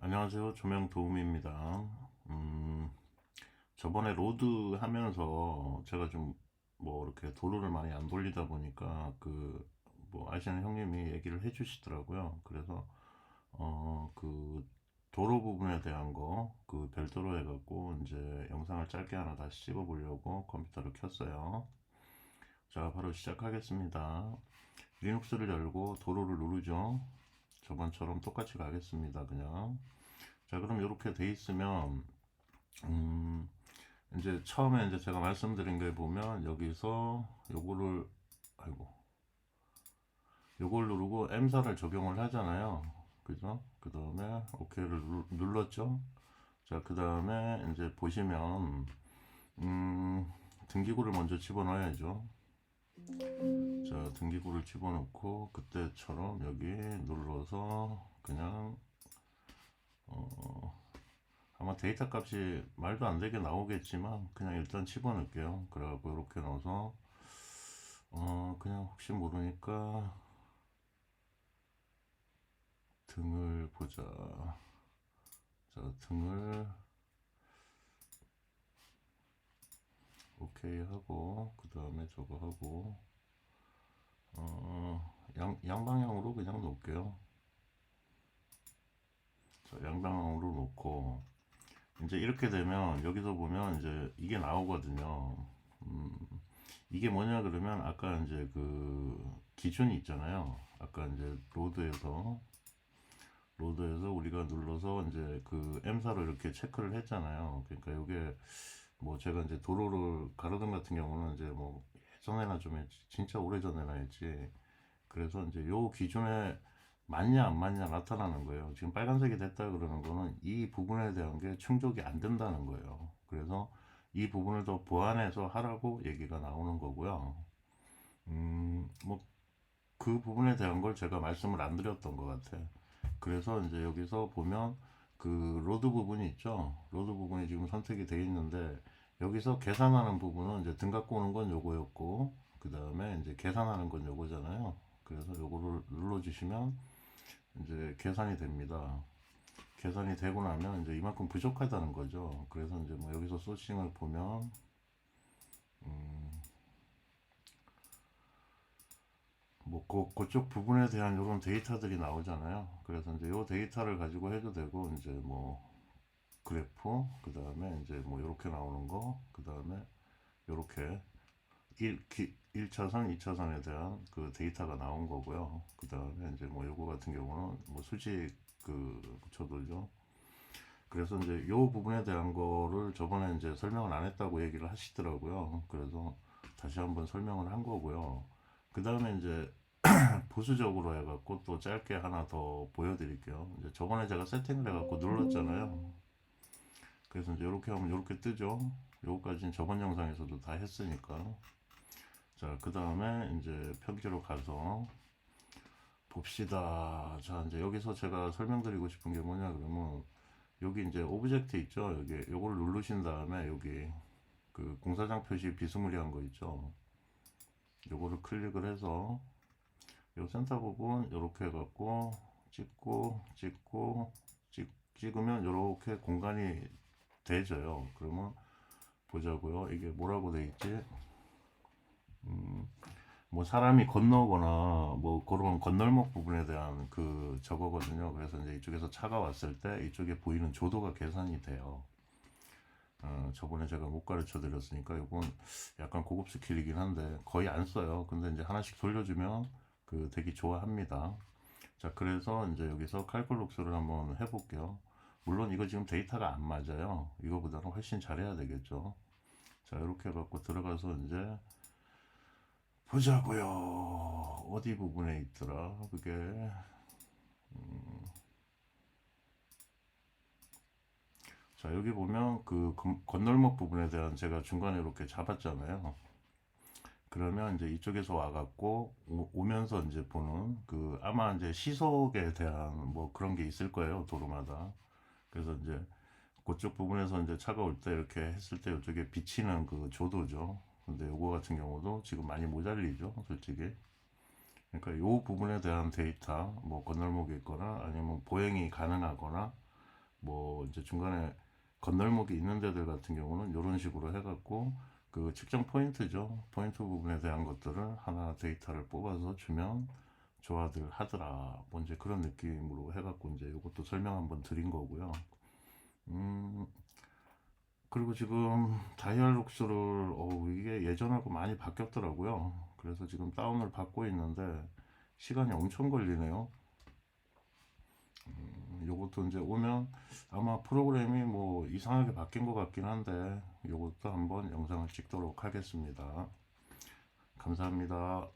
안녕하세요. 조명 도우미입니다. 음, 저번에 로드 하면서 제가 좀 뭐 이렇게 도로를 많이 안 돌리다 보니까 그 뭐 아시는 형님이 얘기를 해 주시더라고요. 그래서 어, 그 도로 부분에 대한 거 그 별도로 해갖고 이제 영상을 짧게 하나 다시 찍어 보려고 컴퓨터를 켰어요. 자, 바로 시작하겠습니다. 리눅스를 열고 도로를 누르죠. 저번처럼 똑같이 가겠습니다. 그냥. 자, 그럼 이렇게 돼 있으면, 음, 이제 처음에 이제 제가 말씀드린 게 보면 여기서 요거를, 아이고, 요걸 누르고 M사를 적용을 하잖아요. 그죠? 그 다음에 OK를 눌렀죠. 자, 그 다음에 이제 보시면, 음, 등기구를 먼저 집어넣어야죠. 자, 등기구를 집어넣고, 그때처럼 여기 눌러서 그냥 어, 아마 데이터 값이 말도 안 되게 나오겠지만 그냥 일단 집어넣을게요. 그래갖고 이렇게 넣어서 어 그냥 혹시 모르니까 등을 보자. 자 등을 오케이 하고 그 다음에 저거 하고 어, 양, 양방향으로 그냥 놓을게요. 자, 양방향으로 놓고 이제 이렇게 되면 여기서 보면 이제 이게 나오거든요. 음, 이게 뭐냐 그러면 아까 이제 그 기준이 있잖아요. 아까 이제 로드에서 로드에서 우리가 눌러서 이제 그 M사로 이렇게 체크를 했잖아요. 그러니까 이게 뭐 제가 이제 도로를 가로등 같은 경우는 이제 뭐 예전에나 좀 했지, 진짜 오래 전에나 했지. 그래서 이제 요 기준에 맞냐 안 맞냐 나타나는 거예요. 지금 빨간색이 됐다 그러는 거는 이 부분에 대한 게 충족이 안 된다는 거예요. 그래서 이 부분을 더 보완해서 하라고 얘기가 나오는 거고요. 음, 뭐 그 부분에 대한 걸 제가 말씀을 안 드렸던 것 같아. 그래서 이제 여기서 보면 그 로드 부분이 있죠. 로드 부분이 지금 선택이 돼 있는데 여기서 계산하는 부분은 이제 등 갖고 오는 건 요거였고 그 다음에 이제 계산하는 건 요거잖아요. 그래서 요거를 눌러주시면 이제 계산이 됩니다. 계산이 되고 나면 이제 이만큼 부족하다는 거죠. 그래서 이제 뭐 여기서 소싱을 보면 음, 그, 그쪽 부분에 대한 이런 데이터들이 나오잖아요. 그래서 이제 요 데이터를 가지고 해도 되고 이제 뭐 그래프 그 다음에 이제 뭐 이렇게 나오는 거 그 다음에 이렇게 1, 기, 1차선, 2차선에 대한 그 데이터가 나온 거고요. 그 다음에 이제 뭐 요거 같은 경우는 뭐 수직 그 붙여두죠. 그래서 이제 요 부분에 대한 거를 저번에 이제 설명을 안 했다고 얘기를 하시더라고요. 그래서 다시 한번 설명을 한 거고요. 그 다음에 이제 보수적으로 해갖고 또 짧게 하나 더 보여드릴게요. 이제 저번에 제가 세팅을 해갖고 눌렀잖아요. 그래서 이제 이렇게 하면 이렇게 뜨죠. 요거까지는 저번 영상에서도 다 했으니까. 자, 그 다음에 이제 편기로 가서 봅시다. 자, 이제 여기서 제가 설명드리고 싶은 게 뭐냐 그러면 여기 이제 오브젝트 있죠. 여기 요걸 누르신 다음에 여기 그 공사장 표시 비스무리한 거 있죠. 요거를 클릭을 해서 요 센터 부분 이렇게 해갖고 찍고 찍고 찍, 찍으면 이렇게 공간이 되져요. 그러면 보자고요. 이게 뭐라고 돼 있지? 음, 뭐 사람이 건너거나 뭐 그런 건널목 부분에 대한 그 저거거든요. 그래서 이제 이쪽에서 차가 왔을 때 이쪽에 보이는 조도가 계산이 돼요. 어, 저번에 제가 못 가르쳐 드렸으니까 이건 약간 고급 스킬이긴 한데 거의 안 써요. 근데 이제 하나씩 돌려주면 그 되게 좋아합니다. 자, 그래서 이제 여기서 칼kul룩스를 한번 해볼게요. 물론 이거 지금 데이터가 안 맞아요. 이거보다는 훨씬 잘해야 되겠죠. 자, 이렇게 해갖고 들어가서 이제 보자고요. 어디 부분에 있더라? 그게 음, 자 여기 보면 그 건- 건널목 부분에 대한 제가 중간에 이렇게 잡았잖아요. 그러면 이제 이쪽에서 와갖고 오- 오면서 이제 보는 그 아마 이제 시속에 대한 뭐 그런 게 있을 거예요 도로마다. 그래서 이제 그쪽 부분에서 이제 차가 올 때 이렇게 했을 때 이쪽에 비치는 그 조도죠. 근데 요거 같은 경우도 지금 많이 모자리죠, 솔직히. 그러니까 요 부분에 대한 데이터, 뭐 건널목이 있거나 아니면 보행이 가능하거나 뭐 이제 중간에 건널목이 있는 데들 같은 경우는 이런 식으로 해갖고 그 측정 포인트죠. 포인트 부분에 대한 것들을 하나 데이터를 뽑아서 주면 좋아들 하더라. 뭐 이제 그런 느낌으로 해갖고 이제 이것도 설명 한번 드린 거고요. 음, 그리고 지금 다이얼록스를 어 이게 예전하고 많이 바뀌었더라고요. 그래서 지금 다운을 받고 있는데 시간이 엄청 걸리네요. 음, 요것도 이제 오면 아마 프로그램이 뭐 이상하게 바뀐 것 같긴 한데 요것도 한번 영상을 찍도록 하겠습니다. 감사합니다.